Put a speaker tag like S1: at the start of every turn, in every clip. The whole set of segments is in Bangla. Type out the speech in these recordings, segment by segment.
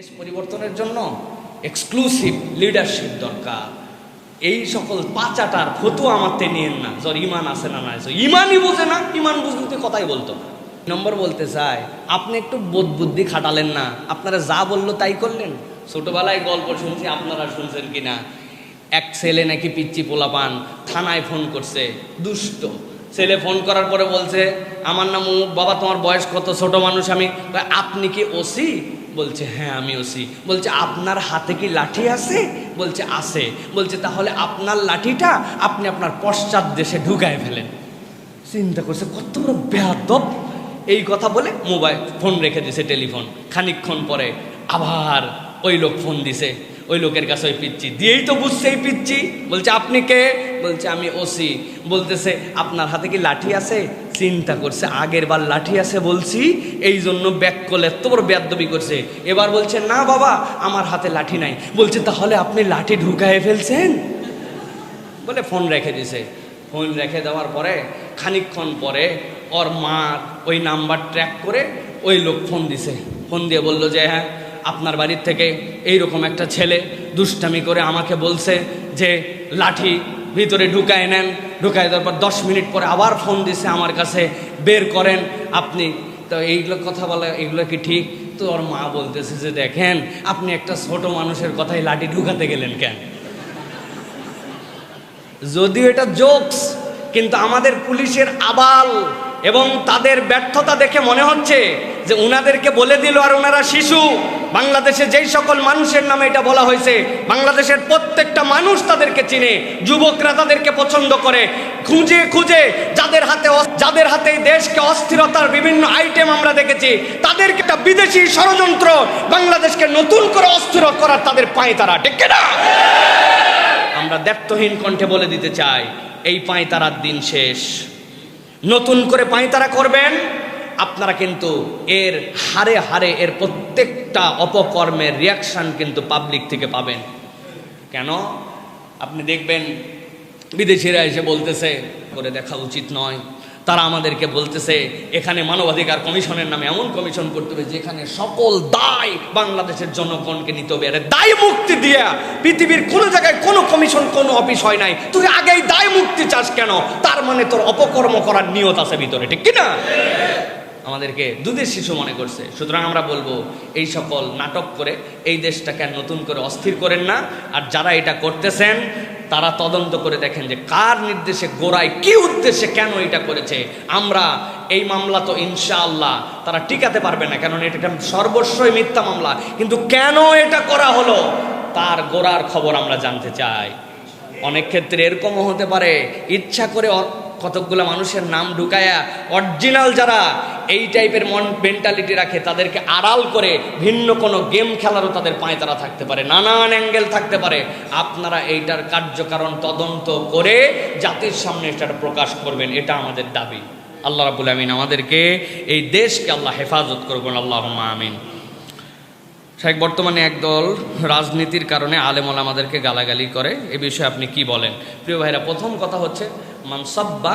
S1: দেশ পরিবর্তনের জন্য এক্সক্লুসিভ লিডারশিপ দরকার। এই সকল পাচাটার ফতু আমারতে নিয়েন না। যার ইমান আছে না না ইমানই বোঝে না ইমান বুঝতে কথাই বলতো না। নম্বর বলতে চাই, আপনি একটু বোধ বুদ্ধি খাটালেন না। আপনারা যা বলল তাই করলেন। ছোটবেলায় গল্প শুনছি, আপনারা শুনছেন কিনা? এক ছেলে নাকি পিচ্চি পোলাপান থানায় ফোন করছে, দুষ্ট। ছেলে ফোন করার পরে বলছে, আমার নাম বাবা, তোমার বয়স কত? ছোট মানুষ আমি। আপনি কি ওসি? বলছে হ্যাঁ আমি ওসি। বলছে, আপনার হাতে কি লাঠি আছে? বলছে আছে। বলছে, তাহলে আপনার লাঠিটা আপনি আপনার পশ্চাৎ দেশে ঢুকায় ফেলেন। চিন্তা করছে, কত বড় বেয়াদব! এই কথা বলে মোবাইল ফোন রেখে দিছে, টেলিফোন। খানিকক্ষণ পরে আবার ওই লোক ফোন দিছে। ওই লোকের কাছে ওই পিচ্ছি দিয়েই তো বুঝছে এই পিচ্ছি বলছে, আপনি কে? বলছে, আমি ওসি। বলতেছে, আপনার হাতে কি লাঠি আছে? চিন্তা করছে, আগের বার লাঠি আছে বলছি এই জন্য ব্যাক করলে এত বড় বেদবি করছে। এবার বলছে, না বাবা, আমার হাতে লাঠি নাই। বলছে, তাহলে আপনি লাঠি ঢুকায় ফেলছেন? বলে, ফোন রেখে দিছে। ফোন রেখে দেওয়ার পরে, খানিকক্ষণ পরে ওর মা ওই নাম্বার ট্র্যাক করে ওই লোক ফোন দিছে। ফোন দিয়ে বলল যে হ্যাঁ আপনার বাড়ির থেকে এইরকম একটা ছেলে দুষ্টামি করে আমাকে বলছে যে, লাঠি ভিতরে ঢুকায় নেন। ঢুকায় দেওয়ার পর দশ মিনিট পরে আবার ফোন দিছে আমার কাছে, বের করেন আপনি। তো এইগুলো কথা বলে, এগুলো কি ঠিক? তো ওর মা বলতেছে যে, দেখেন, আপনি একটা ছোট মানুষের কথাই লাঠি ঢুকাতে গেলেন কেন? যদিও এটা জোকস কিন্তু আমাদের পুলিশের আবাল এবং তাদের ব্যর্থতা দেখে মনে হচ্ছে যে উনাদেরকে বলে দিল আর ওনারা শিশু। বাংলাদেশে যেই সকল মানুষের নামে এটা বলা হয়েছে, বাংলাদেশের প্রত্যেকটা মানুষ তাদেরকে চিনে, যুবকরা তাদেরকে পছন্দ করে। খুঁজে খুঁজে যাদের হাতে যাদের হাতে দেশকে অস্থিরতার বিভিন্ন আইটেম আমরা দেখেছি, তাদেরকে একটা বিদেশি ষড়যন্ত্র বাংলাদেশকে নতুন করে অস্থির করার তাদের পায় তারা, ঠিক না আমরা দ্ব্যর্থহীন কণ্ঠে বলে দিতে চাই, এই পাঁয়তারার দিন শেষ। নতুন করে পাঁয়তারা করবেন, আপনারা কিন্তু এর হারে হারে এর প্রত্যেকটা অপকর্মের রিয়াকশান কিন্তু পাবলিক থেকে পাবেন। কেন? আপনি দেখবেন বিদেশিরা এসে বলতেছে, করে দেখা উচিত নয়। তারা আমাদেরকে বলতেছে, এখানে মানবাধিকার কমিশনের নামে এমন কমিশন করতে হবে যেখানে সকল দায় বাংলাদেশের জনগণকে নিতে হবে। আরে দায় মুক্তি দিয়া পৃথিবীর কোনো জায়গায় কোনো কমিশন, কোনো অফিস হয় নাই। তুই আগেই দায় মুক্তি চাস কেন? তার মানে তোর অপকর্ম করার নিয়ত আছে ভিতরে, ঠিক কিনা? আমাদেরকে দুধের শিশু মনে করছে। সুতরাং আমরা বলব, এই সকল নাটক করে এই দেশটাকে নতুন করে অস্থির করেন না। আর যারা এটা করতেছেন তারা তদন্ত করে দেখেন যে কার নির্দেশে গোড়ায় কি উদ্দেশ্যে কেন এটা করেছে। আমরা এই মামলা তো ইনশাআল্লাহ তারা টিকাতে পারবে না কেন এটা একটা সর্বস্বই মিথ্যা মামলা। কিন্তু কেন এটা করা হলো? তার গোড়ার খবর আমরা জানতে চাই। অনেক ক্ষেত্রে এরকমও হতে পারে। ইচ্ছা করে কতকগুলো মানুষের নাম ঢুকায়া অরিজিনাল যারা এই টাইপের মন মেন্টালিটি রাখে, তাদেরকে আড়াল করে ভিন্ন কোনো গেম খেলারও তাদের পায়ে তারা থাকতে পারে, নানান অ্যাঙ্গেল থাকতে পারে। আপনারা এইটার কার্যকারণ তদন্ত করে জাতির সামনে এটা প্রকাশ করবেন, এটা আমাদের দাবি। আল্লাহ রাবুল আমিন আমাদেরকে এই দেশকে আল্লাহ হেফাজত করবেন আল্লাহ আমিন। শেখ বর্তমানে একদল রাজনীতির কারণে আলেমল আমাদেরকে গালাগালি করে, এ বিষয়ে আপনি কি বলেন? প্রিয় ভাইরা, প্রথম কথা হচ্ছে মানসাব্বা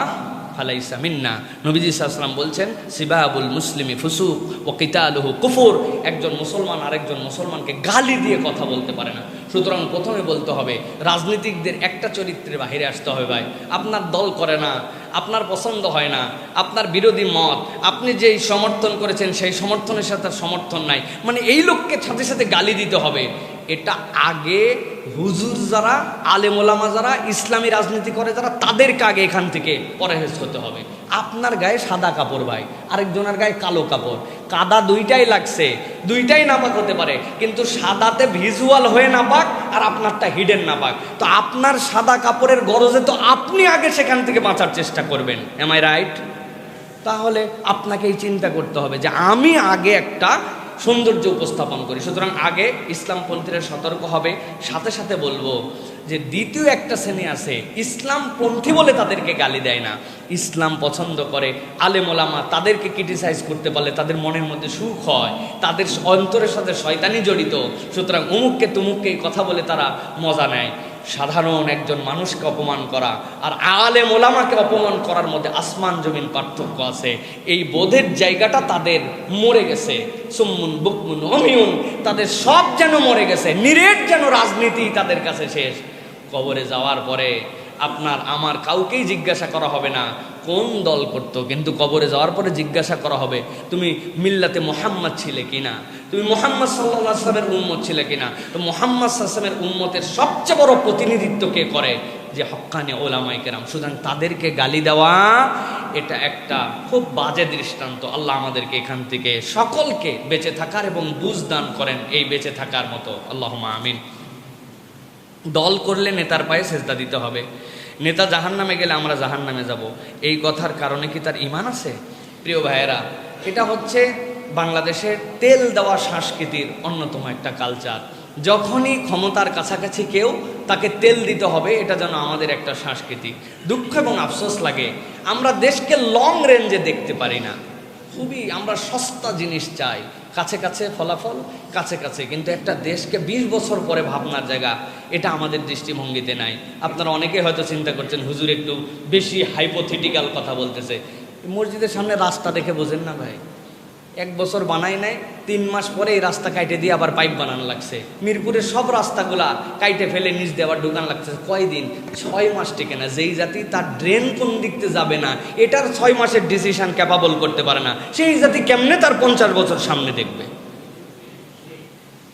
S1: ফালাইসা মিন্না। নবীজি সাল্লাম বলছেন সিবাবুল মুসলিমি ফুসুক ও কিতালুহু কুফুর। একজন মুসলমান আরেকজন মুসলমানকে গালি দিয়ে কথা বলতে পারে না। সুতরাং প্রথমে বলতে হবে, রাজনীতিকদের একটা চরিত্রের বাহিরে আসতে হবে ভাই। আপনার দল করে না, আপনার পছন্দ হয় না, আপনার বিরোধী মত, আপনি যেই সমর্থন করেছেন সেই সমর্থনের সাথে সমর্থন নাই। মানে এই লোককে সাথে সাথে গালি দিতে হবে। এটা আগে হুজুর যারা আলেমোলামা যারা, ইসলামী রাজনীতি করে যারা, তাদেরকে আগে এখান থেকে পরেহেজ হতে হবে। আপনার গায়ে সাদা কাপড় ভাই, আরেকজনের গায়ে কালো কাপড়। কাদা দুইটাই লাগছে, দুইটাই নাপাক হতে পারে, কিন্তু সাদাতে ভিজুয়াল হয়ে নাপাক আর আপনারটা হিডেন নাপাক। তো আপনার সাদা কাপড়ের গরজে তো আপনি আগে সেখান থেকে বাঁচার চেষ্টা করবেন। এম আই রাইট তাহলে আপনাকে এই চিন্তা করতে হবে যে আমি আগে একটা সৌন্দর্য উপস্থাপন করি। সুতরাং আগে ইসলামপন্থীরা সতর্ক হবে। সাথে সাথে বলব যে দ্বিতীয় একটা শ্রেণি আছে, ইসলামপন্থী বলে তাদেরকে গালি দেয় না। ইসলাম পছন্দ করে আলেমোলামা তাদেরকে ক্রিটিসাইজ করতে পারলে তাদের মনের মধ্যে সুখ হয়, তাদের অন্তরের সাথে শয়তানি জড়িত। সুতরাং অমুককে তুমুককে কথা বলে তারা মজা নেয়। সাধারণ একজন মানুষকে অপমান করা আর আলে মোলামাকে অপমান করার মধ্যে আসমান জমিন পার্থক্য আছে। এই বোধের জায়গাটা তাদের মরে গেছে। সুম্মুন, বুকমুন, অমিউন, তাদের সব যেন মরে গেছে। নিরেট যেন রাজনীতি তাদের কাছে শেষ। কবরে যাওয়ার পরে আপনার, আমার কাউকেই জিজ্ঞাসা করা হবে না কোন দল করতো, কিন্তু কবরে যাওয়ার পরে জিজ্ঞাসা করা হবে, তুমি মিল্লাতে মোহাম্মদ ছিলে কিনা? তুমি মোহাম্মদ সাল্লাহ সাল্লামের উম্মত ছিলে কিনা? তো মোহাম্মদ সাল্লামের উম্মতের সবচেয়ে বড় প্রতিনিধিত্ব কে করে? যে হক্কানে ওলামাই কেরাম। সুতরাং তাদেরকে গালি দেওয়া, এটা একটা খুব বাজে দৃষ্টান্ত। আল্লাহ আমাদেরকে এখান থেকে সকলকে বেঁচে থাকার এবং বুঝ দান করেন এই বেঁচে থাকার মতো। আল্লাহ আমিন। দল করলে নেতার পায়ে সেজদা দিতে হবে। নেতা জাহান নামে গেলে আমরা জাহান নামে যাব। এই কথার কারণে কি তার ইমান আছে? প্রিয় ভাইয়েরা, এটা হচ্ছে বাংলাদেশের তেল দেওয়া সংস্কৃতির অন্যতম একটা কালচার যখনই ক্ষমতার কাছাকাছি কেউ তাকে তেল দিতে হবে, এটা যেন আমাদের একটা সংস্কৃতি। দুঃখ এবং আফসোস লাগে। আমরা দেশকে লং রেঞ্জে দেখতে পারি না। খুবই আমরা সস্তা জিনিস চাই। কাছে কাছে ফলাফল, কাছে কাছে। কিন্তু একটা দেশকে ২০ বছর পরে ভাবনার জায়গা, এটা আমাদের দৃষ্টিভঙ্গিতে নাই। আপনারা অনেকে হয়তো চিন্তা করছেন, হুজুর একটু বেশি হাইপোথিটিক্যাল কথা বলতেছে। মসজিদের সামনে রাস্তা দেখে বোঝেন না ভাই। এক বছর বানাই নাই, তিন মাস পরে এই রাস্তা কাইটে দিয়ে আবার পাইপ বানানো লাগছে। মিরপুরের সব রাস্তাগুলা কাইটে ফেলে নিচ দিয়ে আবার ঢুকান লাগছে। কয়দিন? ছয় মাস টেকে না। যেই জাতি তার ড্রেন কোন দিকতে যাবে না, এটার ছয় মাসের ডিসিশন ক্যাপাবল করতে পারে না। সেই জাতি কেমনে তার পঞ্চাশ বছর সামনে দেখবে?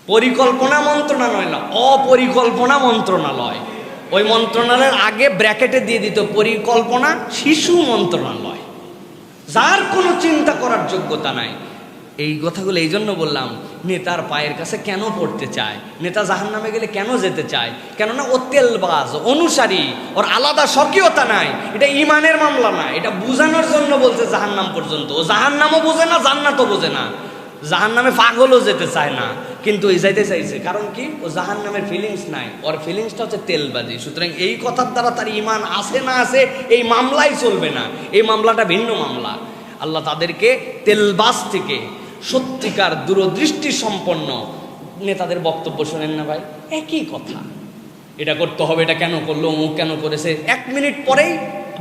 S1: পরিকল্পনা মন্ত্রণালয় না, অপরিকল্পনা মন্ত্রণালয়। ওই মন্ত্রণালয়ের আগে ব্র্যাকেটে দিয়ে দিত, পরিকল্পনা শিশু মন্ত্রণালয়। যার কোনো চিন্তা করার যোগ্যতা নাই। এই কথাগুলো এই জন্য বললাম, নেতার পায়ের কাছে কেন পড়তে চায়? নেতা জাহান নামে গেলে কেন যেতে চায়? কেননা ও তেলবাজ, অনুসারী, ওর আলাদা স্বকীয়তা নাই। এটা ইমানের মামলা না, এটা বুঝানোর জন্য বলছে জাহান নাম পর্যন্ত। ও জাহান নামও বোঝে না, জান্নাতও বোঝে না। জাহান নামে পাগলও যেতে চায় না, কিন্তু ওই যাইতে চাইছে। কারণ কি? ও জাহান নামের ফিলিংস নাই। ওর ফিলিংসটা হচ্ছে তেলবাজি। সুতরাং এই কথার দ্বারা তার ইমান আছে না আছে, এই মামলাই চলবে না। এই মামলাটা ভিন্ন মামলা। আল্লাহ তাদেরকে তেলবাজ থেকে সত্যিকার দূরদৃষ্টি সম্পন্ন নেতাদের বক্তব্য শোনেন না ভাই। একই কথা। এটা করতে হবে, এটা কেন করল, অমুক কেন করেছে, এক মিনিট পরেই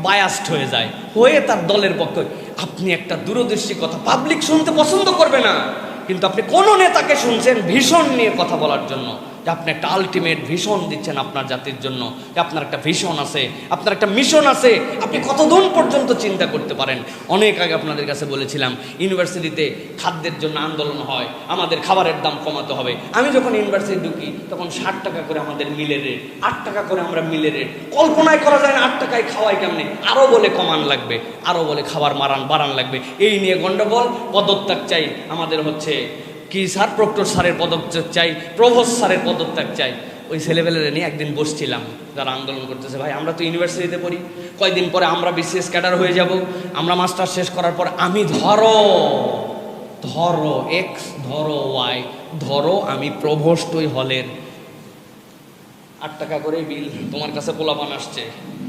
S1: বায়াস্ট হয়ে যায়, হয়ে তার দলের পক্ষে। আপনি একটা দূরদৃষ্টি কথা পাবলিক শুনতে পছন্দ করবে না, কিন্তু আপনি কোনো নেতাকে শুনছেন ভীষণ নিয়ে কথা বলার জন্য। যে আপনি একটা আলটিমেট ভীষণ দিচ্ছেন আপনার জাতির জন্য, যে আপনার একটা ভীষণ আছে, আপনার একটা মিশন আছে, আপনি কতদিন পর্যন্ত চিন্তা করতে পারেন? অনেক আগে আপনাদের কাছে বলেছিলাম ইউনিভার্সিটিতে খাদ্যের জন্য আন্দোলন হয়, আমাদের খাবারের দাম কমাতে হবে। আমি যখন ইউনিভার্সিটি ঢুকি, তখন ষাট টাকা করে আমাদের মিলের রেট আট টাকা করে আমরা মিলের রেট কল্পনায় করা যায় না আট টাকায় খাওয়াই কেমনে। আরও বলে কমান লাগবে আরও বলে খাবার মারান বাড়ান লাগবে। এই নিয়ে গন্ডগোল, পদত্যাগ চাই। আমাদের হচ্ছে কি স্যার প্রক্টর স্যারের পদত্যাগ চাই প্রভোস্ট স্যারের পদত্যাগ চাই? ওই ছেলেবেলেরা নিয়ে একদিন বসছিলাম, যারা আন্দোলন করতেছে। ভাই, আমরা তো ইউনিভার্সিটিতে পড়ি। কয়দিন পরে আমরা বিশেষ ক্যাডার হয়ে যাব। আমরা মাস্টার শেষ করার পর আমি ধরো ধরো এক্স ধরো ওয়াই ধরো, আমি প্রভোস্ট ওই হলের। আট টাকা করে বিল, তোমার কাছে পোলাপান আসছে।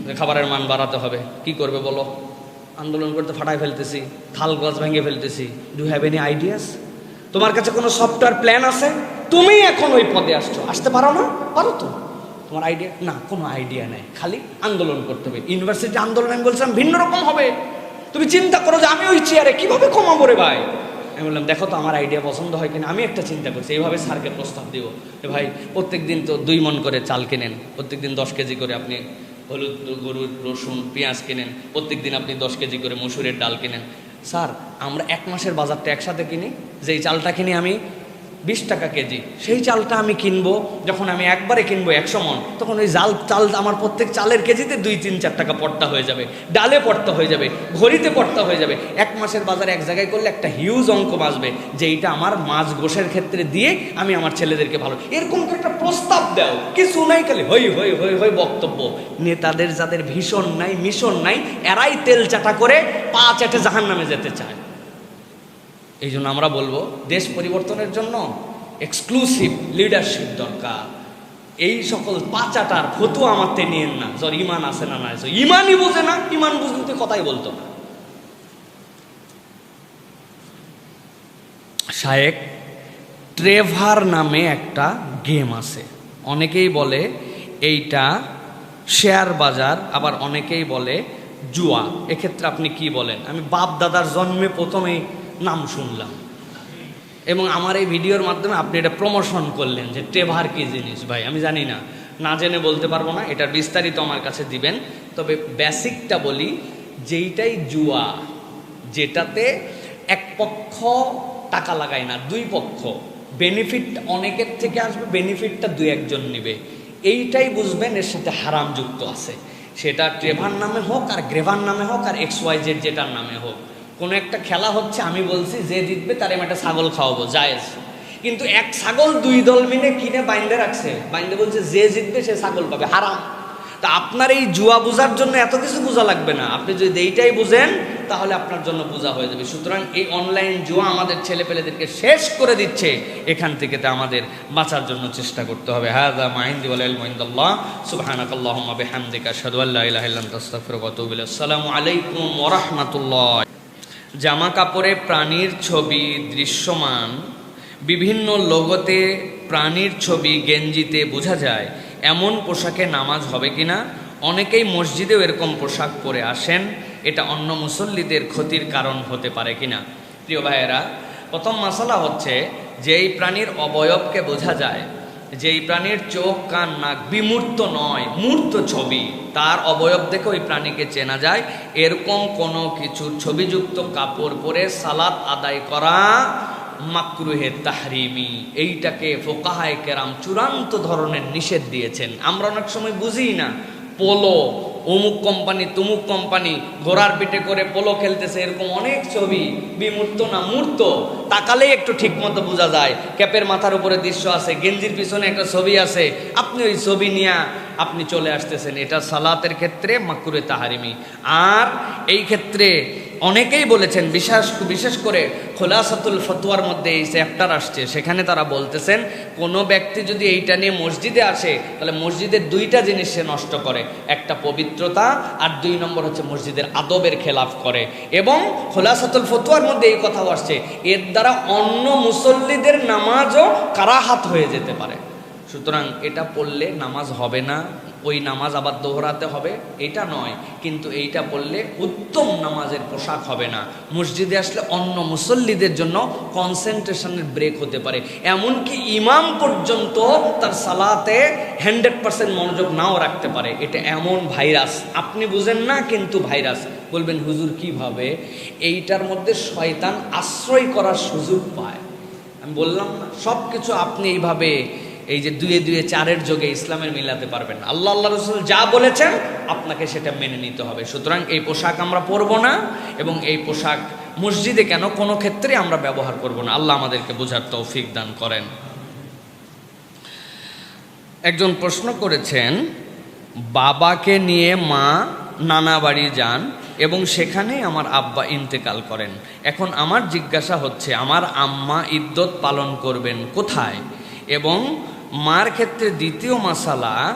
S1: যে খাবারের মান বাড়াতে হবে। কি করবে বলো? আন্দোলন করতে ফাটাই ফেলতেছি থাল গাছ ভেঙে ফেলতেছি। ডু হ্যাভ এনি আইডিয়াস তোমার কাছে কোনো সফটওয়্যার প্ল্যান আছে? তুমি এখন ওই পদে আসছো। আসতে পারো না? পারো তো। তোমার আইডিয়া না, কোনো আইডিয়া নেই। খালি আন্দোলন করতে হবে। ইউনিভার্সিটি আন্দোলন আমি বলছিলাম ভিন্ন রকম হবে। তুমি চিন্তা করো যে আমি ওই চেয়ারে কীভাবে কমাবো রে ভাই? আমি বললাম, দেখো তো, আমার আইডিয়া পছন্দ হয় কিনা। আমি একটা চিন্তা করছি, এইভাবে স্যারকে প্রস্তাব দিব যে, ভাই প্রত্যেক দিন তো দুই মন করে চাল কেনেন। প্রত্যেক দিন দশ কেজি করে আপনি হলুদ, গরুর রসুন, পেঁয়াজ কেনেন। প্রত্যেক দিন আপনি দশ কেজি করে মসুরের ডাল কেনেন। স্যার আমরা এক মাসের বাজারটা একসাথে কিনি যেই চালটা কিনি আমি বিশ টাকা কেজি। সেই চালটা আমি কিনবো, যখন আমি একবারে কিনবো একশো মন, তখন ওই জাল, চাল আমার প্রত্যেক চালের কেজিতে দুই, তিন, চার টাকা পড়তা হয়ে যাবে, ডালে পড়তা হয়ে যাবে, ঘড়িতে পড়তা হয়ে যাবে। এক মাসের বাজার এক জায়গায় করলে একটা হিউজ অঙ্ক বাঁচবে যে এইটা আমার মাছ গোশের ক্ষেত্রে দিয়ে আমি আমার ছেলেদেরকে ভালো। এরকম তো একটা প্রস্তাব দাও। কিছু নাই, খালি হই হই হই হই বক্তব্য। নেতাদের যাদের ভীষণ নাই, মিশন নাই, এরাই তেল চাটা করে পা চাটে জাহান নামে যেতে চায়। এই জন্য আমরা বলব দেশ পরিবর্তনের জন্য এক্সক্লুসিভ লিডারশিপ দরকার। এই সকল পাচাটার ফতুয়া আমারতে নিয়েন না। যার ইমান আছে না নাই? ইমানই বোঝে না, ইমান বুঝতে কথাই বলতো না। শায়েক, ট্রেভার নামে একটা গেম আছে। অনেকেই বলে এইটা শেয়ার বাজার, আবার অনেকেই বলে জুয়া। এক্ষেত্রে আপনি কি বলেন? আমি বাপ দাদার জন্মে প্রথমেই শুনলাম। এবং আমার এই ভিডিওর মাধ্যমে আপনি এটা প্রমোশন করলেন যে টেভার কি জিনিস ভাই? আমি জানি না। না জেনে বলতে পারব না এটার বিস্তারিত আমার কাছে দিবেন। তবে বেসিকটা বলি, যেইটাই জুয়া, যেটাতে এক পক্ষ টাকা লাগায় না, দুই পক্ষ। বেনিফিট অনেকের থেকে আসবে বেনিফিটটা দুই একজন নেবে। এইটাই বুঝবেন, এর সাথে হারাম যুক্ত আছে। সেটা ট্রেভার নামে হোক, আর গ্রেভার নামে হোক, আর এক্স ওয়াই জেড যেটার নামে হোক। কোনো একটা খেলা হচ্ছে, আমি বলছি যে জিতবে তার আমি একটা ছাগল খাওয়াবো, জায়েজ। কিন্তু এক ছাগল দুই দল মিলে কিনে বাইন্দে রাখছে। বাইন্দে বলছে, যে জিতবে সে ছাগল পাবে, হারাম। তা আপনার এই জুয়া বোঝার জন্য এত কিছু বোঝা লাগবে না। আপনি যদি এইটাই বুঝেন, তাহলে আপনার জন্য বোঝা হয়ে যাবে। সুতরাং এই অনলাইন জুয়া আমাদের ছেলেপেলেদেরকে শেষ করে দিচ্ছে। এখান থেকে তা আমাদের বাঁচার জন্য চেষ্টা করতে হবে। আসসালামু আলাইকুম ওয়া রাহমাতুল্লাহ। জামা কাপড়ে প্রাণীর ছবি দৃশ্যমান। বিভিন্ন লোগোতে প্রাণীর ছবি গেঞ্জিতে বোঝা যায়, এমন পোশাকে নামাজ হবে কিনা? অনেকেই মসজিদেও এরকম পোশাক পরে আসেন, এটা অন্য মুসল্লিদের ক্ষতির কারণ হতে পারে কিনা? প্রিয় ভাইয়েরা, প্রথম মশলা হচ্ছে যে এই প্রাণীর অবয়বকে বোঝা যায় যেই প্রাণীর চোখ, কান, নাক বিমূর্ত নয়, মূর্ত ছবি। তার অবয়ব দেখে ওই প্রাণীকে চেনা যায়। এরকম কোনো কিছুর ছবিযুক্ত কাপড় পরে সালাত আদায় করা মাকরুহে তাহরিমি। এইটাকে ফোকাহায় কেরাম চূড়ান্ত ধরনের নিষেধ দিয়েছেন। আমরা অনেক সময় বুঝি না। পোলো অমুক কোম্পানি তুমুক কোম্পানি ঘোড়ার পিঠে করে পোলো খেলতেছে, এরকম অনেক ছবি। বিমূর্ত না মূর্ত? তাকালেই একটু ঠিক মতো বোঝা যায়। ক্যাপের মাথার উপরে দৃশ্য আছে, গেঞ্জির পিছনে একটা ছবি আছে। আপনি ওই ছবি নিয়ে আপনি চলে আসতেছেন। এটা সালাতের ক্ষেত্রে মাকুরে তাহারিমি আর এই ক্ষেত্রে অনেকেই বলেছেন, বিশেষ বিশেষ করে খোলাসাতুল ফতুয়ার মধ্যে এই চ্যাপ্টার আসছে, সেখানে তারা বলতেছেন, কোনো ব্যক্তি যদি এইটা নিয়ে মসজিদে আসে, তাহলে মসজিদের দুইটা জিনিস সে নষ্ট করে। একটা পবিত্রতা আর দুই নম্বর হচ্ছে মসজিদের আদবের খেলাফ করে। এবং খোলাসাতুল ফতুয়ার মধ্যে এই কথাও আসছে, এর দ্বারা অন্য মুসল্লিদের নামাজও কারাহাত হয়ে যেতে পারে। সুতরাং এটা পড়লে নামাজ হবে না, ওই নামাজ আবার দোহরাতে হবে, এটা নয়। কিন্তু এইটা পড়লে উত্তম নামাজের পোশাক হবে না। মসজিদে আসলে অন্য মুসল্লিদের জন্য কনসেন্ট্রেশনের ব্রেক হতে পারে। এমনকি ইমাম পর্যন্ত তার সালাতে হান্ড্রেড পার্সেন্ট মনোযোগ নাও রাখতে পারে। এটা এমন ভাইরাস। আপনি বুঝেন না, কিন্তু ভাইরাস। বলবেন, হুজুর, কীভাবে? এইটার মধ্যে শয়তান আশ্রয় করার সুযোগ পায়। আমি বললাম না সব কিছু আপনি এইভাবে এই যে দুয়ে দুয়ে চারের যোগে ইসলামের মিলাতে পারবেন আল্লাহ আল্লাহ রসুল যা বলেছেন আপনাকে সেটা মেনে নিতে হবে। সুতরাং এই পোশাক আমরা পরবো না এবং এই পোশাক মসজিদে কেন কোনো ক্ষেত্রে আমরা ব্যবহার করব না। আল্লাহ আমাদেরকে বোঝার তৌফিক দান করেন। একজন প্রশ্ন করেছেন, বাবাকে নিয়ে মা নানা বাড়ি যান এবং সেখানে আমার আব্বা ইন্তেকাল করেন। এখন আমার জিজ্ঞাসা হচ্ছে, আমার আম্মা ইদ্যত পালন করবেন কোথায়? এবং মার ক্ষেত্রে দ্বিতীয় মাসালা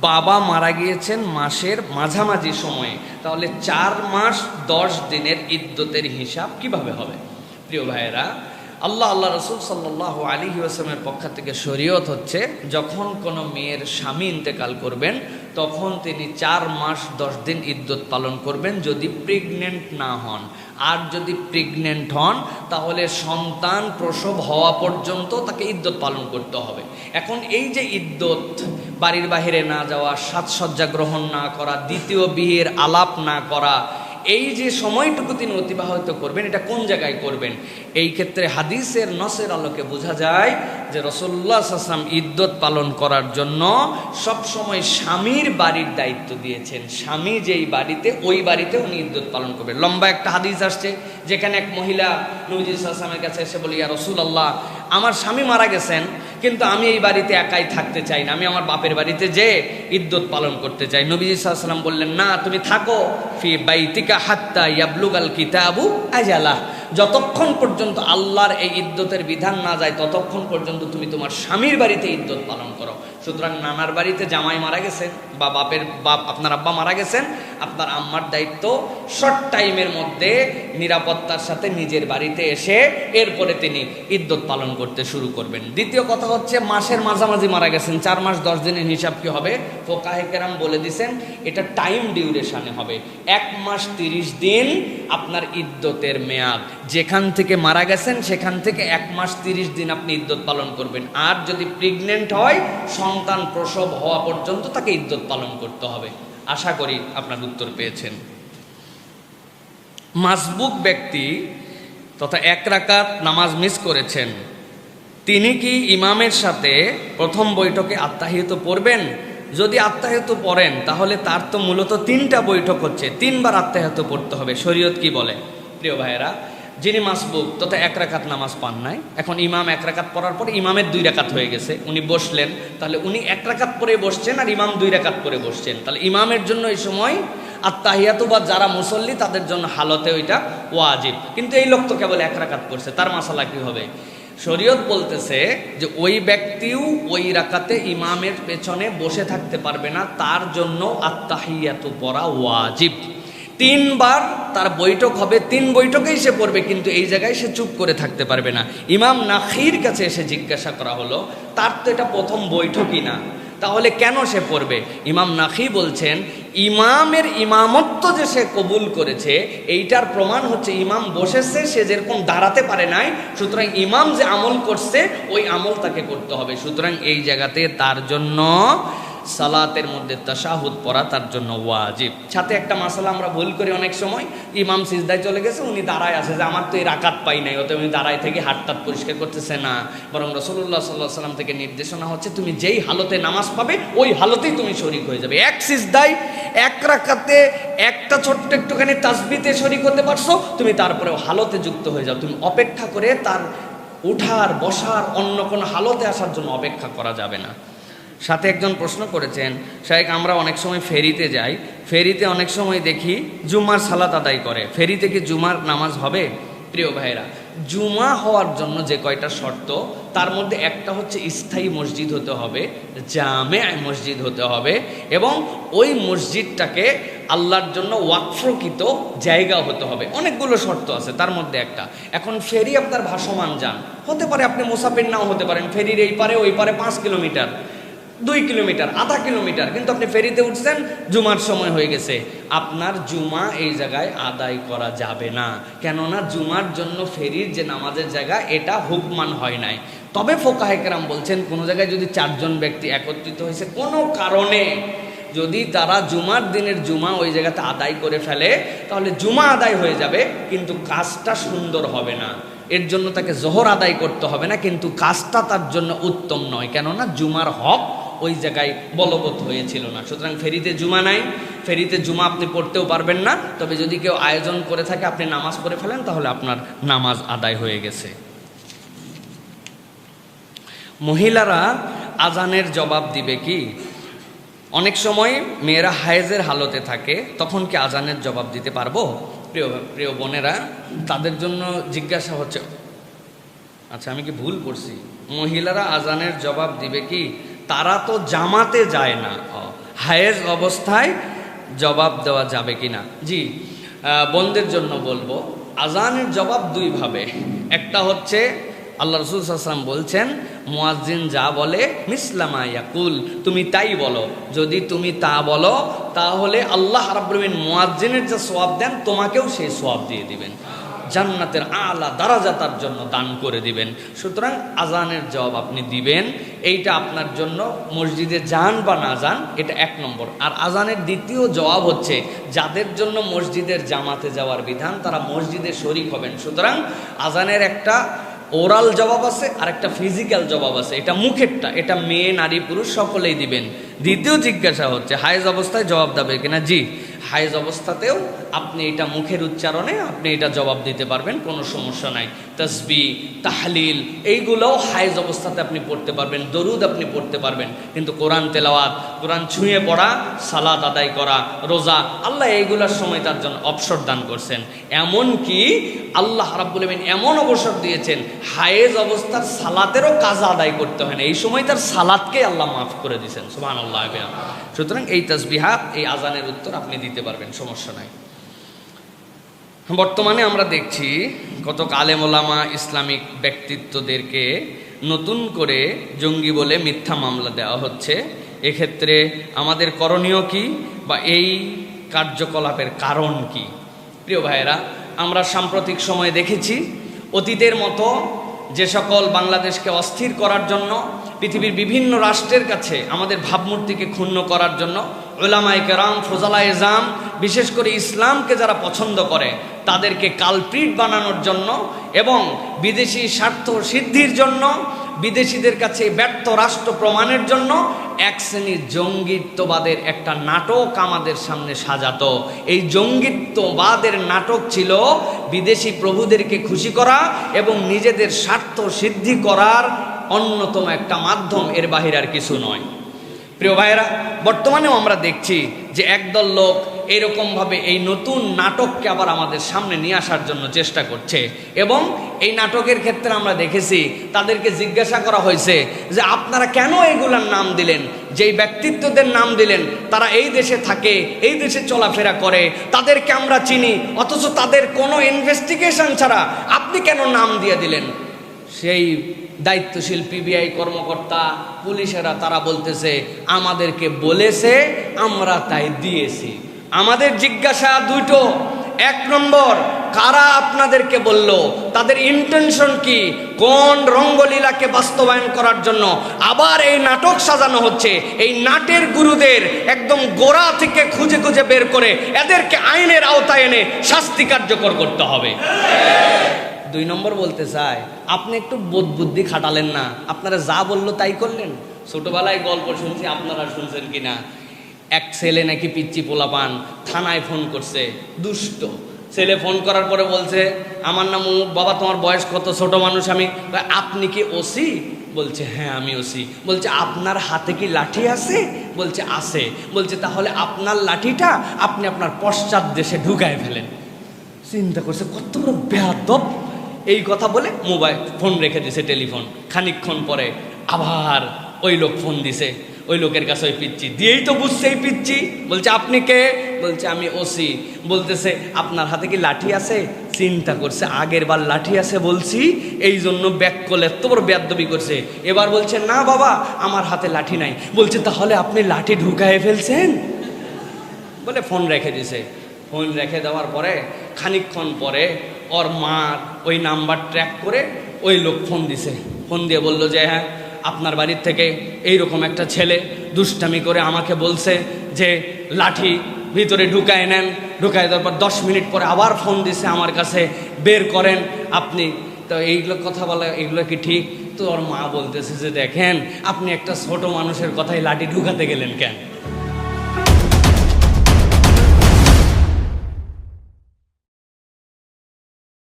S1: বাবা মারা গিয়েছেন মাসের মাঝামাঝি সময়ে। তাহলে চার মাস দশ দিনের ইদ্যতের হিসাব কীভাবে হবে? প্রিয় ভাইয়েরা আল্লাহ আল্লাহ রসুল সাল্লাহ আলী ওয়াসলামের পক্ষ থেকে শরীয়ত হচ্ছে, যখন কোনো মেয়ের স্বামী ইন্তেকাল করবেন, তখন তিনি চার মাস দশ দিন ইদ্যত পালন করবেন যদি প্রেগনেন্ট না হন। আর যদি প্রেগনেন্ট হন, তাহলে সন্তান প্রসব হওয়া পর্যন্ত তাকে ইদ্যত পালন করতে হবে। এখন এই যে ইদ্যত, বাড়ির বাহিরে না যাওয়া, সাজসজ্জা গ্রহণ না করা, দ্বিতীয় বিয়ের আলাপ না করা এই যে সময়টুকু তিনি অতিবাহিত করবেন, এটা কোন জায়গায় করবেন? এই ক্ষেত্রে হাদিসের নসের আলোকে বোঝা যায় যে রসল্লা আসলাম ইদ্যত পালন করার জন্য সব সময় স্বামীর বাড়ির দায়িত্ব দিয়েছেন। স্বামী যেই বাড়িতে, ওই বাড়িতে উনি ইদ্যত পালন করবেন। লম্বা একটা হাদিস আসছে, যেখানে এক মহিলা নবীজ আসলামের কাছে এসে বলি, ইয়া রসুল আল্লাহ আমার স্বামী মারা গেছেন, কিন্তু আমি এই বাড়িতে একাই থাকতে চাই না। আমি আমার বাপের বাড়িতে যে ইদ্যুৎ পালন করতে চাই। নবীজি সাল্লাম বললেন, না, তুমি থাকো, ফি বাইতিকা হাত্তা ইয়াবলুগাল কিতাবু আজালা যতক্ষণ পর্যন্ত আল্লাহর এই ইদ্যতের বিধান না যায়, ততক্ষণ পর্যন্ত তুমি তোমার স্বামীর বাড়িতে ইদ্যত পালন করো। সুতরাং নানার বাড়িতে জামাই মারা গেছেন বা বাপের বাপ, আপনার আব্বা মারা গেছেন, আপনার আম্মার দায়িত্ব শর্ট টাইমের মধ্যে নিরাপত্তার সাথে নিজের বাড়িতে এসে এরপরে তিনি ইদ্যত পালন করতে শুরু করবেন। দ্বিতীয় কথা হচ্ছে, মাসের মাঝামাঝি মারা গেছেন, চার মাস দশ দিনের হিসাব কি হবে? ফোকাহেকেরাম বলে দিছেন, এটা টাইম ডিউরেশনে হবে। এক মাস তিরিশ দিন আপনার ইদ্যতের মেয়াদ। যেখান থেকে মারা গেছেন, সেখান থেকে এক মাস তিরিশ দিন আপনি ইদ্যত পালন করবেন। আর যদি প্রেগনেন্ট হয়, সন্তান প্রসব হওয়া পর্যন্ত তাকে ইদ্যত পালন করতে হবে। আশা করি আপনার উত্তর পেয়েছেন। মাসবুক ব্যক্তি তথা এক রাকাত নামাজ মিস করেছেন। তিনি কি ইমামের সাথে প্রথম বৈঠকে আত্মাহিত পড়বেন? যদি আত্মাহিত পড়েন, তাহলে তার তো মূলত তিনটা বৈঠক হচ্ছে। তিনবার আত্মাহিত পড়তে হবে। শরীয়ত কি বলে? প্রিয় ভাইয়েরা যিনি মাসবুক, তথা এক রাকাত নামাজ পান নাই। এখন ইমাম এক রাকাত পড়ার পর ইমামের দুই রাকাত হয়ে গেছে, উনি বসলেন। তাহলে উনি এক রাকাত পরে বসছেন আর ইমাম দুই রাকাত পরে বসছেন। তাহলে ইমামের জন্য এই সময় আত্মাহিয়াতু বা যারা মুসল্লি, তাদের জন্য হালতে ওইটা ওয়াজিব। কিন্তু এই লোক তো কেবল এক রাকাত পড়ছে, তার মাসালা কী হবে? শরীয়ত বলতেছে যে ওই ব্যক্তিও ওই রাকাতে ইমামের পেছনে বসে থাকতে পারবে না, তার জন্য আত্মাহিয়াতু পড়া ওয়াজিব। তিনবার তার বৈঠক হবে, তিন বৈঠকেই সে পড়বে, কিন্তু এই জায়গায় সে চুপ করে থাকতে পারবে না। ইমাম নাখির কাছে এসে জিজ্ঞাসা করা হলো, তার তো এটা প্রথম বৈঠকই না, তাহলে কেন সে পড়বে? ইমাম নাখি বলছেন, ইমামের ইমামত্ব যে সে কবুল করেছে, এইটার প্রমাণ হচ্ছে ইমাম বসেছে, সে যেরকম দাঁড়াতে পারে নাই, সুতরাং ইমাম যে আমল করছে, ওই আমল তাকে করতে হবে। সুতরাং এই জায়গাতে তার জন্য সালাতের মধ্যে তাশাহুদ পড়া তার জন্য ওয়াজিব। সাথে একটা মাসালা আমরা ভুল করি অনেক সময়, ইমাম সিজদায় চলে গেছে, উনি দাঁড়ায় আছে যে আমার তো এই রাকাত পাই নাই ওতে উনি দাঁড়ায় থেকে হাতটাত পরিষ্কার করতেছে না। বরং রসুল্লাহ সাল্লাহ সাল্লাম থেকে নির্দেশনা হচ্ছে, তুমি যেই হালতে নামাজ পাবে, ওই হালতেই তুমি শরিক হয়ে যাবে। এক সিজদায়, এক রাকাতে একটা ছোট্ট একটুখানি তাসবিতে শরিক হতে পারছ, তুমি তারপরেও হালতে যুক্ত হয়ে যাও। তুমি অপেক্ষা করে তার উঠার, বসার, অন্য কোনো হালতে আসার জন্য অপেক্ষা করা যাবে না। সাথে একজন প্রশ্ন করেছেন শাহেক আমরা অনেক সময় ফেরিতে যাই। ফেরিতে অনেক সময় দেখি জুমার সালাত আদায় করে। ফেরিতে কি জুমার নামাজ হবে? প্রিয় ভাইরা জুমা হওয়ার জন্য যে কয়টা শর্ত, তার মধ্যে একটা হচ্ছে স্থায়ী মসজিদ হতে হবে জামে মসজিদ হতে হবে এবং ওই মসজিদটাকে আল্লাহর জন্য ওয়াকফকৃত জায়গা হতে হবে। অনেকগুলো শর্ত আছে, তার মধ্যে একটা। এখন ফেরি আপনার ভাসমান যান। হতে পারে আপনি মুসাফির নাও হতে পারেন, ফেরির এই পারে, ওই পারে পাঁচ কিলোমিটার। দুই কিলোমিটার, আধা কিলোমিটার। কিন্তু আপনি ফেরিতে উঠছেন, জুমার সময় হয়ে গেছে। আপনার জুমা এই জায়গায় আদায় করা যাবে না। কেননা জুমার জন্য ফেরির যে নামাজের জায়গা, এটা হুকমান হয় নাই। তবে ফোকাহেকেরাম বলছেন, কোনো জায়গায় যদি চারজন ব্যক্তি একত্রিত হয়েছে, কোনো কারণে যদি তারা জুমার দিনের জুমা ওই জায়গাতে আদায় করে ফেলে, তাহলে জুমা আদায় হয়ে যাবে, কিন্তু কাজটা সুন্দর হবে না। এর জন্য তাকে জোহর আদায় করতে হবে না, কিন্তু কাজটা তার জন্য উত্তম নয়। কেননা জুমার হক ওই জায়গায় বলবৎ হয়েছিল না। সুতরাং ফেরিতে জুমা নাই। ফেরিতে জুমা আপনি পড়তেও পারবেন না। তবে যদি কেউ আয়োজন করে থাকে, আপনি নামাজ পড়ে ফেলেন, তাহলে আপনার নামাজ আদায় হয়ে গেছে। মহিলারা আজানের জবাব দিবে কি? অনেক সময় মেয়েরা হায়েজের হালতে থাকে, তখন কি আজানের জবাব দিতে পারব? প্রিয় প্রিয় বোনেরা, তাদের জন্য জিজ্ঞাসা হচ্ছে আচ্ছা আমি কি ভুল করছি? মহিলারা আজানের জবাব দিবে কি? তারা তো জামাতে যায় না। হায়েজ অবস্থায় জবাব দেওয়া যাবে কি না জি বন্ধের জন্য বলব, আজানের জবাব দুইভাবে একটা হচ্ছে, আল্লাহ রসুল সাল্লাম বলছেন, মুয়াজ্জিন যা বলে মিসলামা ইয়াকুল, তুমি তাই বলো। যদি তুমি তা বলো, তাহলে আল্লাহ রাব্বুল মুয়াজ্জিনের যে সোয়াব দেন, তোমাকেও সেই সোয়াব দিয়ে দিবেন। জান্নাতের আলা দারাজা তার জন্য দান করে দিবেন। সুতরাং আজানের জবাব আপনি দিবেন। এইটা আপনার জন্য মসজিদে যান বা না যান, এটা এক নম্বর। আর আজানের দ্বিতীয় জবাব হচ্ছে, যাদের জন্য মসজিদের জামাতে যাওয়ার বিধান, তারা মসজিদে শরিক হবেন। সুতরাং আজানের একটা ওরাল জবাব আছে আর একটা ফিজিক্যাল জবাব আছে। এটা মুখেরটা, এটা মেয়ে, নারী, পুরুষ সকলেই দিবেন। দ্বিতীয় জিজ্ঞাসা হচ্ছে, হায়েজ অবস্থায় জবাব দেবে কিনা? জি। হায়েজ অবস্থাতেও আপনি এটা মুখের উচ্চারণে আপনি এটা জবাব দিতে পারবেন, কোনো সমস্যা নাই। তসবি, তাহলিল, এইগুলোও হায়েজ অবস্থাতে আপনি পড়তে পারবেন, দরুদ আপনি পড়তে পারবেন। কিন্তু কোরআন তেলাওয়াত, কোরআন ছুঁয়ে পড়া সালাদ আদায় করা, রোজা, আল্লাহ এইগুলোর সময় তার জন্য অবসর দান করছেন। এমন কি আল্লাহ রাব্বুল আমিন এমন অবসর দিয়েছেন, হায়েজ অবস্থার সালাতেরও কাজ আদায় করতে হয় না। এই সময় তার সালাদকে আল্লাহ মাফ করে দিয়েছেন। সুবাহ আল্লাহ সুতরাং এই তসবিহাত এই আজানের উত্তর আপনি দিতে পারবেন, সমস্যা নাই। বর্তমানে আমরা দেখছি কত কালেমোলামা ইসলামিক ব্যক্তিত্বদেরকে নতুন করে জঙ্গি বলে মিথ্যা মামলা দেওয়া হচ্ছে। এক্ষেত্রে আমাদের করণীয় কি বা এই কার্যকলাপের কারণ কি? প্রিয় ভাইয়েরা, আমরা সাম্প্রতিক সময়ে দেখেছি, অতীতের মতো যে সকল বাংলাদেশকে অস্থির করার জন্য, পৃথিবীর বিভিন্ন রাষ্ট্রের কাছে আমাদের ভাবমূর্তিকে ক্ষুণ্ণ করার জন্য ওলামাই কেরাম ফোজালা এজাম বিশেষ করে ইসলামকে যারা পছন্দ করে, তাদেরকে কালপ্রিট বানানোর জন্য এবং বিদেশি স্বার্থ সিদ্ধির জন্য বিদেশিদের কাছে ব্যর্থ রাষ্ট্র প্রমাণের জন্য এক শ্রেণির জঙ্গিত্ববাদের একটা নাটক আমাদের সামনে সাজাত। এই জঙ্গিত্ববাদের নাটক ছিল বিদেশি প্রভুদেরকে খুশি করা এবং নিজেদের স্বার্থ সিদ্ধি করার অন্যতম একটা মাধ্যম, এর বাহির আর কিছু নয়। প্রিয় ভাইয়েরা, বর্তমানেও আমরা দেখছি যে একদল লোক এরকমভাবে এই নতুন নাটককে আবার আমাদের সামনে নিয়ে আসার জন্য চেষ্টা করছে। এবং এই নাটকের ক্ষেত্রে আমরা দেখেছি, তাদেরকে জিজ্ঞাসা করা হয়েছে যে, আপনারা কেন এগুলার নাম দিলেন? যেই ব্যক্তিত্বদের নাম দিলেন, তারা এই দেশে থাকে, এই দেশে চলাফেরা করে, তাদেরকে আমরা চিনি, অথচ তাদের কোনো ইনভেস্টিগেশন ছাড়া আপনি কেন নাম দিয়ে দিলেন? সেই দায়িত্বশীল পিবিআই কর্মকর্তা, পুলিশেরা তারা বলতেছে, আমাদেরকে বলেছে, আমরা তাই দিয়েছি। আমাদের জিজ্ঞাসা দুটো। এক নম্বর, কারা আপনাদেরকে বলল, তাদের ইন্টেনশন কি? কোন রঙ্গলীলাকে বাস্তবায়ন করার জন্য? আবার এই নাটক সাজানো হচ্ছে, এই নাটের গুরুদের একদম গোড়া থেকে খুঁজে খুঁজে বের করে এদেরকে আইনের আওতায় এনে শাস্তি কার্যকর করতে হবে। দুই নম্বর বলতে চাই আপনি একটু বোধ বুদ্ধি খাটালেন না। আপনারা যা বলল তাই করলেন? ছোটবেলায় গল্প শুনছি, আপনারা শুনছেন কিনা? এক ছেলে নাকি পিচ্চি পোলাপান থানায় ফোন করছে দুষ্ট। ছেলে ফোন করার পরে বলছে আমার নাম অমুক, বাবা তোমার বয়স কত? ছোট মানুষ আমি। আপনি কি ওসি? বলছে হ্যাঁ আমি ওসি। বলছে আপনার হাতে কি লাঠি আছে? বলছে আছে। বলছে তাহলে আপনার লাঠিটা আপনি আপনার পশ্চাৎ দেশে ঢুকায় ফেলেন। চিন্তা করছে কত বড় বেয়াদব! এই কথা বলে মোবাইল ফোন রেখে দিছে টেলিফোন। খানিকক্ষণ পরে আবার ওই লোক ফোন দিছে। ওই লোকের কাছে ওই পিচ্ছি দিয়েই তো বুঝছে এই পিচ্ছি বলছে, আপনি কে? বলছে, আমি ওসি। বলতেছে, আপনার হাতে কি লাঠি আছে? চিন্তা করছে, আগের বার লাঠি আছে বলছি, এই জন্য ব্যাক করলে এত বড় বেয়াদবি করছে। এবার বলছে, না বাবা, আমার হাতে লাঠি নাই। বলছে, তাহলে আপনি লাঠি ঢুকায় ফেলছেন? বলে, ফোন রেখে দিছে। ফোন রেখে দেওয়ার পরে, খানিকক্ষণ পরে, ওর মার ওই নাম্বার ট্র্যাক করে ওই লোক ফোন দিছে। ফোন দিয়ে বলল যে হ্যাঁ আপনার বাড়ির থেকে এইরকম একটা ছেলে দুষ্টামি করে আমাকে বলছে যে, লাঠি ভিতরে ঢুকায় নেন। ঢুকায় দেওয়ার পর দশ মিনিট পরে আবার ফোন দিছে আমার কাছে, বের করেন আপনি। তো এইগুলো কথা বলা, এগুলো কি ঠিক? তো ওর মা বলতেছে যে, দেখেন, আপনি একটা ছোট মানুষের কথায় লাঠি ঢুকাতে গেলেন কেন?